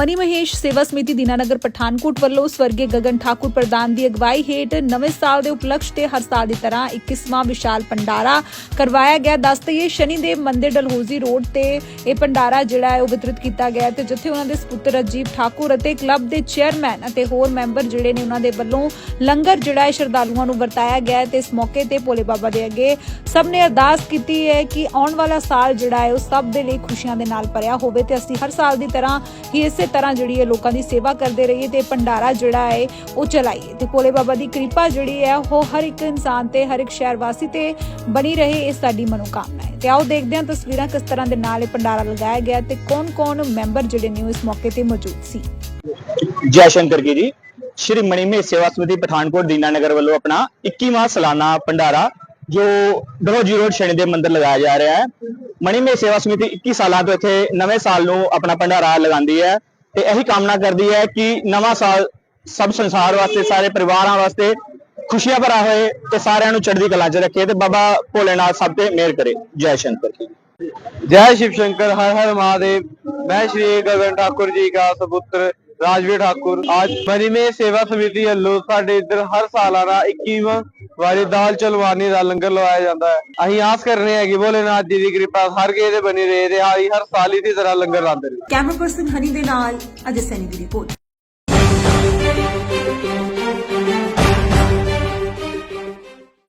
Money Mahesh ਸੇਵਾ ਸਮਿਤੀ ਦੀਨਾਨਗਰ ਪਠਾਨਕੋਟ ਵੱਲੋਂ ਸਵਰਗੀ ਗਗਨ ਠਾਕੁਰ ਪ੍ਰਧਾਨ ਦੀ ਅਗਵਾਈ ਹੇਠ ਨਵੇਂ ਸਾਲ ਦੇ ਉਪਲਕਸ਼ ਤੇ ਹਰ ਸਾਲ ਦੀ ਤਰ੍ਹਾਂ 21ਵਾਂ ਵਿਸ਼ਾਲ ਭੰਡਾਰਾ ਕਰਵਾਇਆ ਗਿਆ। ਦੱਸਦੇ ਸ਼ਨੀਦੇਵ ਮੰਦਿਰ ਡਲਹੌਜ਼ੀ ਰੋਡ ਤੇ ਇਹ ਭੰਡਾਰਾ ਜਿਹੜਾ ਹੈ ਉਹ ਵਿਤਰਿਤ ਕੀਤਾ ਗਿਆ ਤੇ ਜਿੱਥੇ ਉਹਨਾਂ ਦੇ ਸੁਪੁੱਤਰ ਅਜੀਬ ਠਾਕੁਰ ਅਤੇ ਕਲੱਬ ਦੇ ਚੇਅਰਮੈਨ ਅਤੇ ਹੋਰ ਮੈਂਬਰ ਜਿਹੜੇ ਨੇ ਉਹਨਾਂ ਦੇ ਵੱਲੋਂ ਲੰਗਰ ਜਿਹੜਾ ਹੈ ਸ਼ਰਧਾਲੂਆਂ ਨੂੰ ਵਰਤਾਇਆ ਗਿਆ ਤੇ ਇਸ ਮੌਕੇ ਤੇ ਭੋਲੇ ਬਾਬਾ ਦੇ ਅੱਗੇ ਸਭ ਨੇ ਅਰਦਾਸ ਕੀਤੀ ਹੈ ਕਿ ਆਉਣ ਵਾਲਾ ਸਾਲ ਜਿਹੜਾ ਹੈ ਉਹ ਸਭ ਦੇ ਲਈ ਖੁਸ਼ੀਆਂ ਦੇ ਨਾਲ ਭਰਿਆ ਹੋਵੇ ਤੇ ਅਸੀਂ ਹਰ ਸਾਲ ਦੀ ਤਰ੍ਹਾਂ ਹੀ ਇਸੇ ਤਰ੍ਹਾਂ ਜਿਹੜੀ ਹੈ ਲੋਕਾਂ ਦੀ ਸੇਵਾ ਕਰਦੇ ਰਹੀਏ ਤੇ ਭੰਡਾਰਾ ਜਿਹੜਾ ਹੈ ਉਹ ਚਲਾਈਏ। ਤੇ ਭੋਲੇ ਬਾਬਾ ਦੀ ਕਿਰਪਾ ਜਿਹੜੀ ਹੈ, ਉਹ ਹਰ ਇੱਕ ਇਨਸਾਨ ਤੇ, ਹਰ ਇੱਕ ਸ਼ਹਿਰ ਵਾਸੀ ਤੇ ਬਣੀ ਰਹੇ ਇਹ ਸਾਡੀ ਮਨੋਕਾਮਨਾ ਹੈ। ਤੇ ਆਓ ਦੇਖਦੇ ਹਾਂ ਤਸਵੀਰਾਂ ਕਿਸ ਤਰ੍ਹਾਂ ਦੇ ਨਾਲ ਇਹ ਭੰਡਾਰਾ ਲਗਾਇਆ ਗਿਆ ਤੇ ਕੌਣ-ਕੌਣ ਮੈਂਬਰ ਜਿਹੜੇ ਨੇ ਇਸ ਮੌਕੇ ਤੇ ਮੌਜੂਦ ਸੀ। ਜੈ ਸ਼ੰਕਰ ਕੀ ਜੀ। ਸ਼੍ਰੀ ਮਣੀਮੇ ਸੇਵਾ ਸਮਿਤੀ ਪਠਾਨਕੋਟ ਦੀਨਾਨਗਰ ਵੱਲੋਂ ਆਪਣਾ 21ਵਾਂ ਸਾਲਾਨਾ ਭੰਡਾਰਾ, ਜੋ ਡਰੋਜੀ ਰੋਡ ਸ਼ਨੀ ਦੇ ਮੰਦਿਰ ਲਗਾਇਆ ਜਾ ਰਿਹਾ ਹੈ। ਮਣੀਮੇ ਸੇਵਾ ਸਮਿਤੀ 21 ਸਾਲਾਂ ਤੋਂ ਇੱਥੇ ਨਵੇਂ ਸਾਲ ਨੂੰ ਆਪਣਾ ਭੰਡਾਰਾ ਲਗਾਉਂਦੀ ਹੈ। ਤੇ ਇਹੀ ਕਾਮਨਾ ਕਰਦੀ ਹੈ ਕਿ ਨਵਾਂ ਸਾਲ ਸਭ ਸੰਸਾਰ ਵਾਸਤੇ, ਸਾਰੇ ਪਰਿਵਾਰਾਂ ਵਾਸਤੇ ਖੁਸ਼ੀਆਂ ਭਰਾ ਹੋਏ ਤੇ ਸਾਰਿਆਂ ਨੂੰ ਚੜ੍ਹਦੀ ਕਲਾ 'ਚ ਰੱਖੇ ਤੇ ਬਾਬਾ ਭੋਲੇ ਭੋਲੇਨਾਥ ਸਭ ਤੇ ਮਿਹਰ ਕਰੇ। ਜੈ ਸ਼ੰਕਰ ਜੈ। ਸ਼ਿਵ ਸ਼ੰਕਰ, ਹਰ ਹਰ ਮਹਾਦੇਵ। ਮੈਂ ਸ਼੍ਰੀ ਗੋਬਿੰਦ ਠਾਕੁਰ ਜੀ ਦਾ ਸਪੁੱਤਰ ਰਾਜਵੀਰ ਠਾਕੁਰ, ਅੱਜ ਮਨੀਮੇ ਸੇਵਾ ਸਮਿਤੀ ਵੱਲੋਂ ਸਾਡੇ ਇੱਧਰ ਹਰ ਸਾਲਾਨਾ 21ਵਾਂ ਵਾਰੀ ਦਾਲ ਚਲਵਾਨੀ ਦਾ ਲੰਗਰ ਲਵਾਇਆ ਜਾਂਦਾ ਹੈ। ਅਸੀਂ ਆਸ ਕਰਨੇ ਹੈ ਕਿ ਭੋਲੇਨਾਥ ਜੀ ਦੀ ਕਿਰਪਾ ਹਰ ਗੇ ਦੇ ਬਣੀ ਰਹੇ ਤੇ ਹਰ ਸਾਲ ਇਸੇ ਤਰ੍ਹਾਂ ਲੰਗਰ ਲਾਉਂਦੇ ਨੇ ਕੈਮਰਾ ਪਰਸਨ ਹਨੀ ਦੇ ਨਾਲ, ਅਜੇ ਸੈਨੀ ਦੀ ਰਿਪੋਰਟ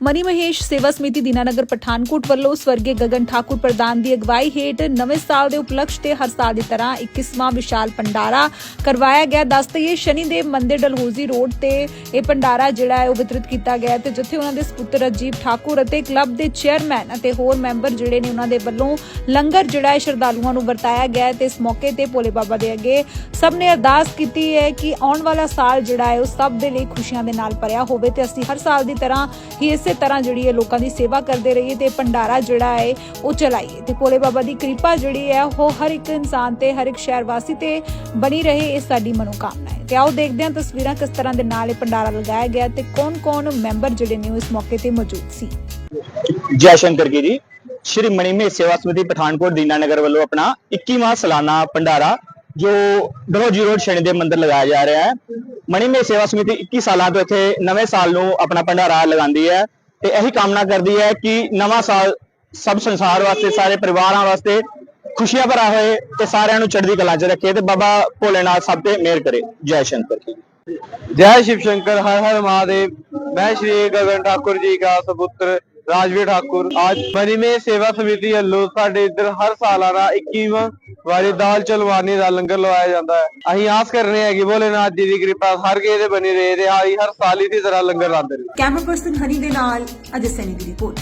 ਮਨੀ ਮਹੇਸ਼ ਸੇਵਾ ਸਮਿਤੀ ਦੀਨਾਨਗਰ ਪਠਾਨਕੋਟ ਵੱਲੋਂ ਸਵਰਗੀ ਗਗਨ ਠਾਕੁਰ ਪ੍ਰਧਾਨ ਦੀ ਅਗਵਾਈ ਹੇਠ ਨਵੇਂ ਸਾਲ ਦੇ ਉਪਲਕਸ਼ ਤੇ ਹਰ ਸਾਲ ਦੀ ਤਰ੍ਹਾਂ 21ਵਾਂ ਵਿਸ਼ਾਲ ਭੰਡਾਰਾ ਕਰਵਾਇਆ ਗਿਆ। ਦੱਸ ਦੱਸਦੇ ਸ਼ਨੀਦੇਵ ਮੰਦਿਰ ਡਲਹੋਜ਼ੀ ਰੋਡ ਤੇ ਇਹ ਭੰਡਾਰਾ ਜਿਹੜਾ ਹੈ ਉਹ ਵਿਤਰਿਤ ਕੀਤਾ ਗਿਆ ਤੇ ਜਿੱਥੇ ਉਹਨਾਂ ਦੇ ਸੁਪੁੱਤਰ ਅਜੀਬ ਠਾਕੁਰ ਅਤੇ ਕਲੱਬ ਦੇ ਚੇਅਰਮੈਨ ਅਤੇ ਹੋਰ ਮੈਂਬਰ ਜਿਹੜੇ ਨੇ ਉਹਨਾਂ ਦੇ ਵੱਲੋਂ ਲੰਗਰ ਜਿਹੜਾ ਹੈ ਸ਼ਰਧਾਲੂਆਂ ਨੂੰ ਵਰਤਾਇਆ ਗਿਆ ਤੇ ਇਸ ਮੌਕੇ ਤੇ ਭੋਲੇ ਬਾਬਾ ਦੇ ਅੱਗੇ ਸਭ ਨੇ ਅਰਦਾਸ ਕੀਤੀ ਹੈ ਕਿ ਆਉਣ ਵਾਲਾ ਸਾਲ ਜਿਹੜਾ ਹੈ ਉਹ ਸਭ ਦੇ ਲਈ ਖੁਸ਼ੀਆਂ ਦੇ ਨਾਲ ਭਰਿਆ ਹੋਵੇ ਤੇ ਅਸੀਂ ਹਰ ਸਾਲ ਦੀ ਤਰ੍ਹਾਂ ਹੀ ਇਸੇ ਤਰ੍ਹਾਂ ਜਿਹੜੀ ਹੈ ਲੋਕਾਂ ਦੀ ਸੇਵਾ ਕਰਦੇ ਰਹੀਏ ਤੇ ਭੰਡਾਰਾ ਜਿਹੜਾ ਹੈ ਉਹ ਚਲਾਈਏ। ਤੇ ਭੋਲੇ ਬਾਬਾ ਦੀ ਕਿਰਪਾ ਜਿਹੜੀ ਹੈ, ਉਹ ਹਰ ਇੱਕ ਇਨਸਾਨ ਤੇ, ਹਰ ਇੱਕ ਸ਼ਹਿਰ ਵਾਸੀ ਤੇ ਬਣੀ ਰਹੇ ਇਹ ਸਾਡੀ ਮਨੋਕਾਮਨਾ ਹੈ। ਤੇ ਆਓ ਦੇਖਦੇ ਹਾਂ ਤਸਵੀਰਾਂ ਕਿਸ ਤਰ੍ਹਾਂ ਦੇ ਨਾਲ ਇਹ ਭੰਡਾਰਾ ਲਗਾਇਆ ਗਿਆ ਤੇ ਕੌਣ-ਕੌਣ ਮੈਂਬਰ ਜਿਹੜੇ ਨੇ ਇਸ ਮੌਕੇ ਤੇ ਮੌਜੂਦ ਸੀ। ਜੈ ਸ਼ੰਕਰ ਕੀ ਜੀ ਸ਼੍ਰੀ ਮਣੀਮੇ ਸੇਵਾ ਸਮਿਤੀ ਪਠਾਨਕੋਟ ਦੀਨਾਨਗਰ ਵੱਲੋਂ ਆਪਣਾ 21ਵਾਂ ਸਾਲਾਨਾ ਭੰਡਾਰਾ, ਜੋ ਡਲੋਜੀ ਰੋਡ ਸ਼ਨੀਦੇਵ ਮੰਦਿਰ ਲਗਾਇਆ ਜਾ ਰਿਹਾ ਹੈ। ਮਣੀਮੇ ਸੇਵਾ ਸਮਿਤੀ 21 ਸਾਲਾਂ ਤੋਂ ਇੱਥੇ ਨਵੇਂ ਸਾਲ ਨੂੰ ਆਪਣਾ ਭੰਡਾਰਾ ਲਗਾਉਂਦੀ ਹੈ। ਤੇ ਇਹੀ ਕਾਮਨਾ ਕਰਦੀ ਹੈ ਕਿ ਨਵਾਂ ਸਾਲ ਸਭ ਸੰਸਾਰ ਵਾਸਤੇ, ਸਾਰੇ ਪਰਿਵਾਰਾਂ ਵਾਸਤੇ ਖੁਸ਼ੀਆਂ ਭਰਾ ਹੋਏ ਤੇ ਸਾਰਿਆਂ ਨੂੰ ਚੜ੍ਹਦੀ ਕਲਾ 'ਚ ਰੱਖੇ ਤੇ ਬਾਬਾ ਭੋਲੇ ਭੋਲੇਨਾਥ ਸਭ ਤੇ ਮਿਹਰ ਕਰੇ। ਜੈ ਸ਼ੰਕਰ ਜੈ। ਸ਼ਿਵ ਸ਼ੰਕਰ, ਹਰ ਹਰ ਮਹਾਦੇਵ। ਮੈਂ ਸ਼੍ਰੀ ਗਗਨ ਠਾਕੁਰ ਜੀ ਕਾ ਸਪੁੱਤਰ ਰਾਜਵੀਰ ਠਾਕੁਰ, ਅੱਜ ਮਨੀਮੇ ਸੇਵਾ ਸਮਿਤੀ ਵੱਲੋਂ ਸਾਡੇ ਇੱਧਰ ਹਰ ਸਾਲਾਨਾ 21ਵਾਂ ਵਾਰੀ ਦਾਲ ਚਲਵਾਨੀ ਦਾ ਲੰਗਰ ਲਵਾਇਆ ਜਾਂਦਾ ਹੈ। ਅਸੀਂ ਆਸ ਕਰ ਰਹੇ ਹਾਂ ਕਿ ਭੋਲੇਨਾਥ ਜੀ ਦੀ ਕਿਰਪਾ ਹਰ ਕੇ ਦੇ ਬਣੀ ਰਹੇ ਤੇ ਹਰ ਸਾਲ ਇਸੇ ਤਰ੍ਹਾਂ ਲੰਗਰ ਲਾਉਂਦੇ ਰਹੇ। ਕੈਮਰਾ ਪਰਸਨ ਹਨੀ ਦੇ ਨਾਲ ਅਜੇ ਸੈਨੀ ਦੀ ਰਿਪੋਰਟ।